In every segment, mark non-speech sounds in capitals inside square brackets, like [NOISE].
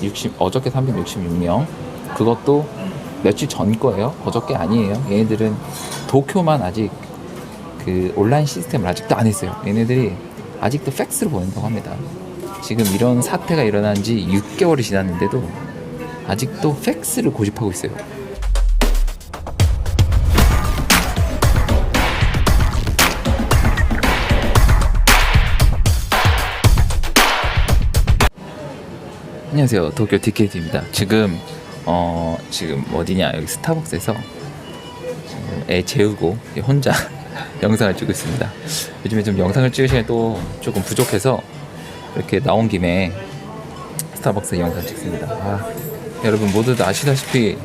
360 어저께 366명 그것도 며칠 전 거예요. 어저께 아니에요. 얘네들은 도쿄만 아직 그 온라인 시스템을 아직도 안 했어요. 얘네들이 아직도 팩스를 보낸다고 합니다. 지금 이런 사태가 일어난 지 6개월이 지났는데도 아직도 팩스를 고집하고 있어요. 안녕하세요. 도쿄 디케이트입니다. 지금 어 지금 어디냐 여기 스타벅스에서 애 재우고 혼자 [LAUGHS] 영상을 찍고 있습니다. 요즘에 좀 영상을 찍을 시간이 또 조금 부족해서 이렇게 나온 김에 스타벅스 영상 찍습니다. 아, 여러분 모두 아시다시피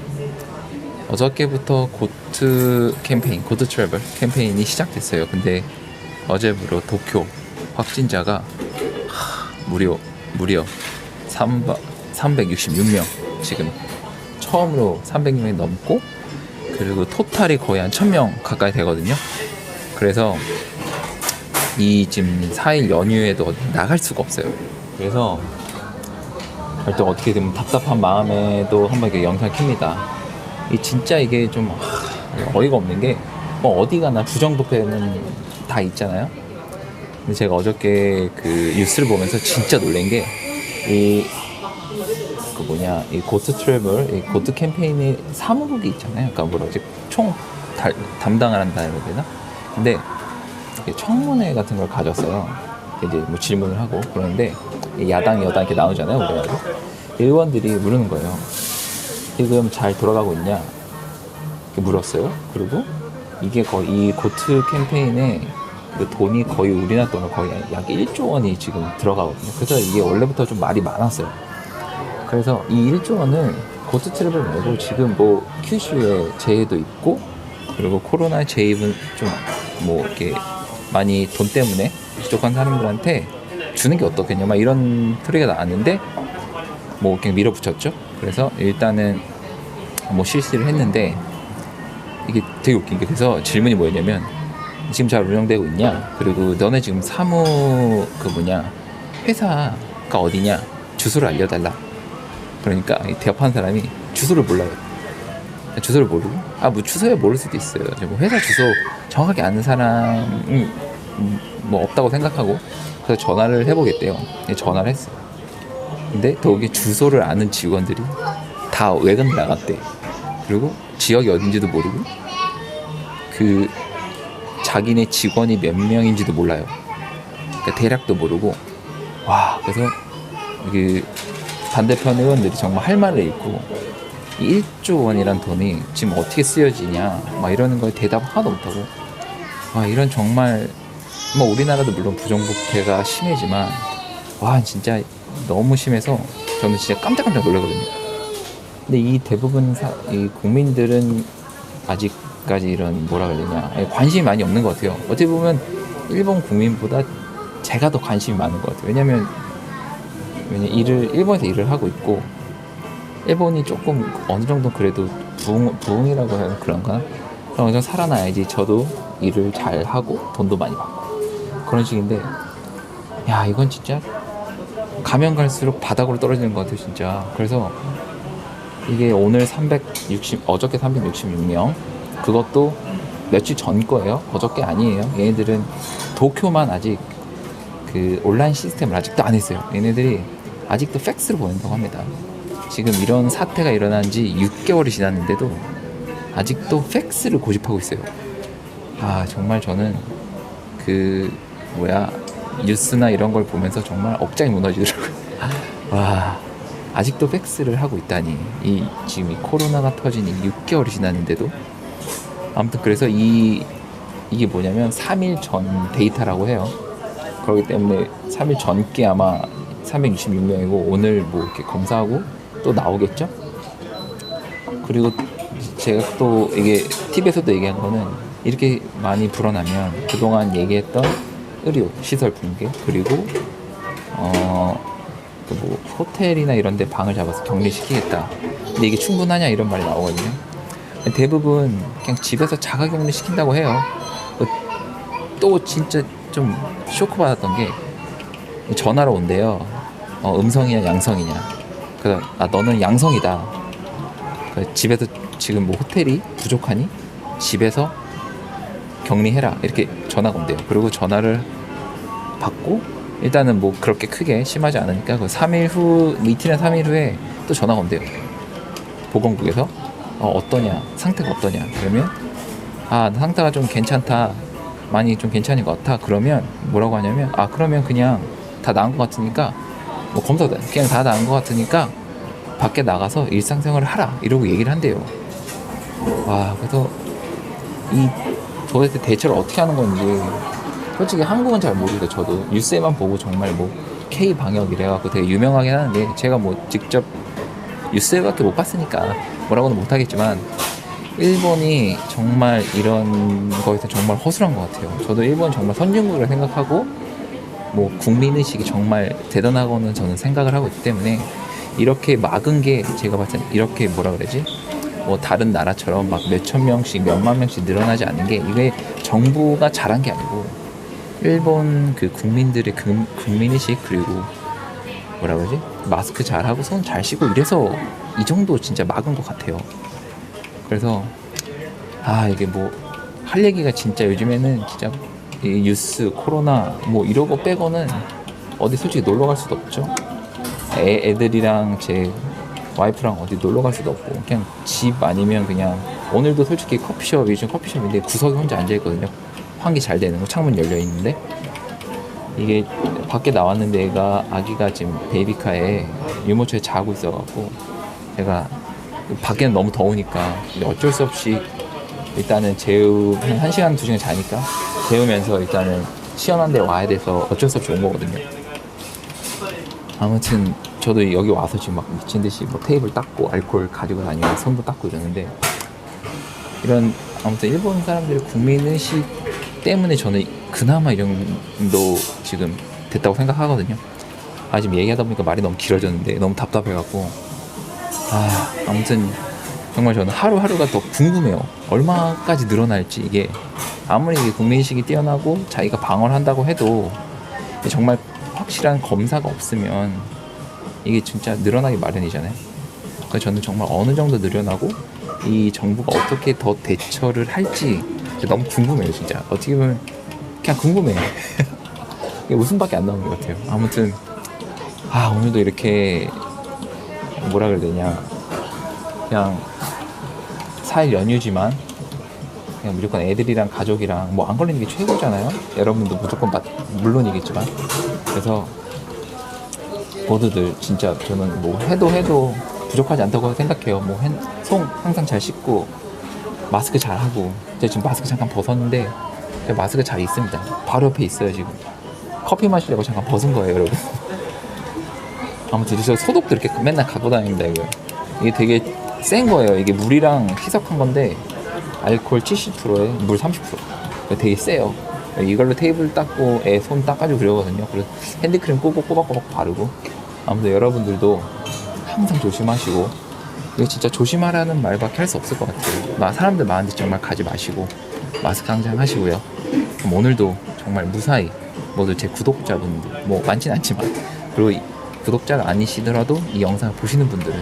어저께부터 고트 캠페인, 고트 트래블 캠페인이 시작됐어요. 근데 어제부로 도쿄 확진자가 하, 무려 무려 3 366명 지금 처음으로 300명이 넘고 그리고 토탈이 거의 한 1000명 가까이 되거든요. 그래서 이 지금 4일 연휴에도 나갈 수가 없어요. 그래서 할때 어떻게 되면 답답한 마음에도 한번 이렇게 영상 킵니다. 이 진짜 이게 좀 하, 어이가 없는 게 뭐 어디 가나 부정부패는 다 있잖아요. 근데 제가 어저께 그 뉴스를 보면서 진짜 놀란 게 이 그 뭐냐 이 고트 트래블 이 고트 캠페인의 사무국이 있잖아요. 그러니까 뭐라 그러지 총 달- 담당을 한다 해야 되나? 근데 청문회 같은 걸 가졌어요. 이제 뭐 질문을 하고 그러는데 이 야당 여당 이렇게 나오잖아요. 우리나라도 의원들이 물는 거예요. 지금 잘 돌아가고 있냐? 이렇게 물었어요. 그리고 이게 거의 이 고트 캠페인에 그 돈이 거의 우리나라 돈으로 거의 약 1조 원이 지금 들어가거든요. 그래서 이게 원래부터 좀 말이 많았어요. 그래서 이 1조 원을 고트 트래블 말고 지금 뭐 큐슈에 재해도 있고 그리고 코로나 재입은 좀 뭐 이렇게 많이 돈 때문에 부족한 사람들한테 주는 게 어떻겠냐 막 이런 소리가 나왔는데 뭐 그냥 밀어붙였죠. 그래서 일단은 뭐 실시를 했는데 이게 되게 웃긴 게 그래서 질문이 뭐였냐면 지금 잘 운영되고 있냐? 그리고 너네 지금 사무 그 뭐냐? 회사가 어디냐? 주소를 알려달라. 그러니까 이 대업한 사람이 주소를 몰라요. 주소를 모르고? 아 뭐 주소야 모를 수도 있어요. 뭐 회사 주소 정확하게 아는 사람이 음, 뭐 없다고 생각하고 그래서 전화를 해보겠대요. 근데 전화를 했어 근데 거기 주소를 아는 직원들이 다 외근 나갔대 그리고 지역이 어딘지도 모르고 그 자기네 직원이 몇 명인지도 몰라요. 그러니까 대략도 모르고 와 그래서 그 반대편 의원들이 정말 할 말을 잃고 이 1조 원이란 돈이 지금 어떻게 쓰여지냐 막 이러는 거에 대답 하나도 못하고 와 이런 정말 뭐 우리나라도 물론 부정부패가 심해지만 와 진짜 너무 심해서 저는 진짜 깜짝깜짝 놀라거든요. 근데 이 대부분 사, 이 국민들은 아직까지 이런 뭐라 그러냐 아니, 관심이 많이 없는 것 같아요. 어떻게 보면 일본 국민보다 제가 더 관심이 많은 것 같아요. 왜냐면 왜냐 일을 일본에서 일을 하고 있고 일본이 조금 어느 정도 그래도 부흥 부흥이라고 해야 그런가? 그럼 좀 살아나야지 저도 일을 잘 하고 돈도 많이 받고 그런 식인데 야 이건 진짜 가면 갈수록 바닥으로 떨어지는 것 같아요 진짜. 그래서 이게 오늘 360 어저께 366명. 그것도 며칠 전 거예요. 어저께 아니에요. 얘네들은 도쿄만 아직 그 온라인 시스템을 아직도 안 했어요. 얘네들이 아직도 팩스를 보낸다고 합니다. 지금 이런 사태가 일어난 지 6개월이 지났는데도 아직도 팩스를 고집하고 있어요. 아 정말 저는 그 뭐야 뉴스나 이런 걸 보면서 정말 억장이 무너지더라고요. [LAUGHS] 와 아직도 팩스를 하고 있다니 이 지금 이 코로나가 터진 이 6개월이 지났는데도 아무튼 그래서 이 이게 뭐냐면 3일 전 데이터라고 해요. 그렇기 때문에 3일 전께 아마 366명이고 오늘 뭐 이렇게 검사하고 또 나오겠죠. 그리고 제가 또 이게 팁에서도 얘기한 거는 이렇게 많이 불어나면 그동안 얘기했던 의료 시설 붕괴 그리고 어그 뭐 호텔이나 이런 데 방을 잡아서 격리시키겠다. 근데 이게 충분하냐 이런 말이 나오거든요. 대부분 그냥 집에서 자가 격리 시킨다고 해요. 그또 진짜 좀 쇼크 받았던 게 전화로 온대요. 어, 음성이냐 양성이냐. 그래서 아 너는 양성이다. 그 집에서 지금 뭐 호텔이 부족하니 집에서 격리해라 이렇게 전화가 온대요. 그리고 전화를 받고 일단은 뭐 그렇게 크게 심하지 않으니까 그 3일 후 이틀이나 3일 후에 또 전화가 온대요. 보건국에서. 어, 어떠냐? 상태가 어떠냐? 그러면 아 상태가 좀 괜찮다. 많이 좀 괜찮은 것 같아. 그러면 뭐라고 하냐면 아 그러면 그냥 다 나은 것 같으니까 뭐 검사도 그냥 다 나은 것 같으니까 밖에 나가서 일상생활을 하라. 이러고 얘기를 한대요. 와 그래서 이 도대체 대처를 어떻게 하는 건지 솔직히 한국은 잘 모르겠어요 저도 뉴스에만 보고 정말 뭐 K 방역 이래갖고 되게 유명하긴 하는데 제가 뭐 직접 뉴스밖에 못 봤으니까 뭐라고는 못하겠지만 일본이 정말 이런 거에서 정말 허술한 것 같아요. 저도 일본 정말 선진국을 생각하고 뭐 국민의식이 정말 대단하고는 저는 생각을 하고 있기 때문에 이렇게 막은 게 제가 봤을 때 이렇게 뭐라 그러지? 뭐 다른 나라처럼 막 몇천 명씩 몇만 명씩 늘어나지 않는 게 이게 정부가 잘한 게 아니고 일본 그 국민들의 그 국민의식 그리고 뭐라 그러지? 마스크 잘 하고 손 잘 씻고 이래서 이 정도 진짜 막은 것 같아요. 그래서 아 이게 뭐 할 얘기가 진짜 요즘에는 진짜 이 뉴스 코로나 뭐 이러고 빼고는 어디 솔직히 놀러 갈 수도 없죠. 애, 애들이랑 제 와이프랑 어디 놀러 갈 수도 없고 그냥 집 아니면 그냥 오늘도 솔직히 커피숍 요즘 커피숍인데 구석에 혼자 앉아 있거든요. 환기 잘 되는 거 창문 열려 있는데? 이게 밖에 나왔는데 애가 아기가 지금 베이비카에 유모차에 자고 있어갖고 제가 밖에는 너무 더우니까 어쩔 수 없이 일단은 재우 한 1시간 2시간 자니까 재우면서 일단은 시원한 데 와야 돼서 어쩔 수 없이 온 거거든요. 아무튼 저도 여기 와서 지금 막 미친 듯이 뭐 테이블 닦고 알코올 가지고 다니고 손도 닦고 이러는데 이런 아무튼 일본 사람들의 국민의식 때문에 저는 그나마 이 정도 지금 됐다고 생각하거든요. 아 지금 얘기하다 보니까 말이 너무 길어졌는데 너무 답답해갖고 아 아무튼 정말 저는 하루하루가 더 궁금해요. 얼마까지 늘어날지 이게 아무리 이게 국민의식이 뛰어나고 자기가 방어를 한다고 해도 정말 확실한 검사가 없으면 이게 진짜 늘어나기 마련이잖아요. 그래서 저는 정말 어느 정도 늘어나고 이 정부가 어떻게 더 대처를 할지 너무 궁금해요, 진짜. 어떻게 보면 그냥 궁금해. [LAUGHS] 이게 웃음밖에 안 나오는 것 같아요. 아무튼 아 오늘도 이렇게 뭐라 그래야 되냐 그냥 4일 연휴지만 그냥 무조건 애들이랑 가족이랑 뭐 안 걸리는 게 최고잖아요. 여러분도 무조건 맞, 물론이겠지만 그래서 모두들 진짜 저는 뭐 해도 해도 부족하지 않다고 생각해요. 뭐 손 항상 잘 씻고 마스크 잘 하고 제가 지금 마스크 잠깐 벗었는데 제가 마스크 잘 있습니다. 바로 옆에 있어요 지금. 커피 마시려고 잠깐 벗은 거예요, 여러분. [LAUGHS] 아무튼 저 소독도 이렇게 맨날 갖고 다닙니다 이거. 이게 되게 센 거예요. 이게 물이랑 희석한 건데 알코올 70%에 물 30%. 그러니까 되게 세요. 이걸로 테이블 닦고 애 손 닦아주고 그러거든요. 그래서 핸드크림 꼬박 꼬박 꼬박 바르고. 아무튼 여러분들도 항상 조심하시고 이거 진짜 조심하라는 말밖에 할 수 없을 것 같아요. 막 사람들 많은데 정말 가지 마시고 마스크 항상 하시고요. 그럼 오늘도 정말 무사히 모두 제 구독자분들 뭐 많진 않지만 그리고 이 구독자가 아니시더라도 이 영상을 보시는 분들은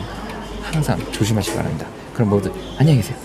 항상 조심하시기 바랍니다. 그럼 모두 안녕히 계세요.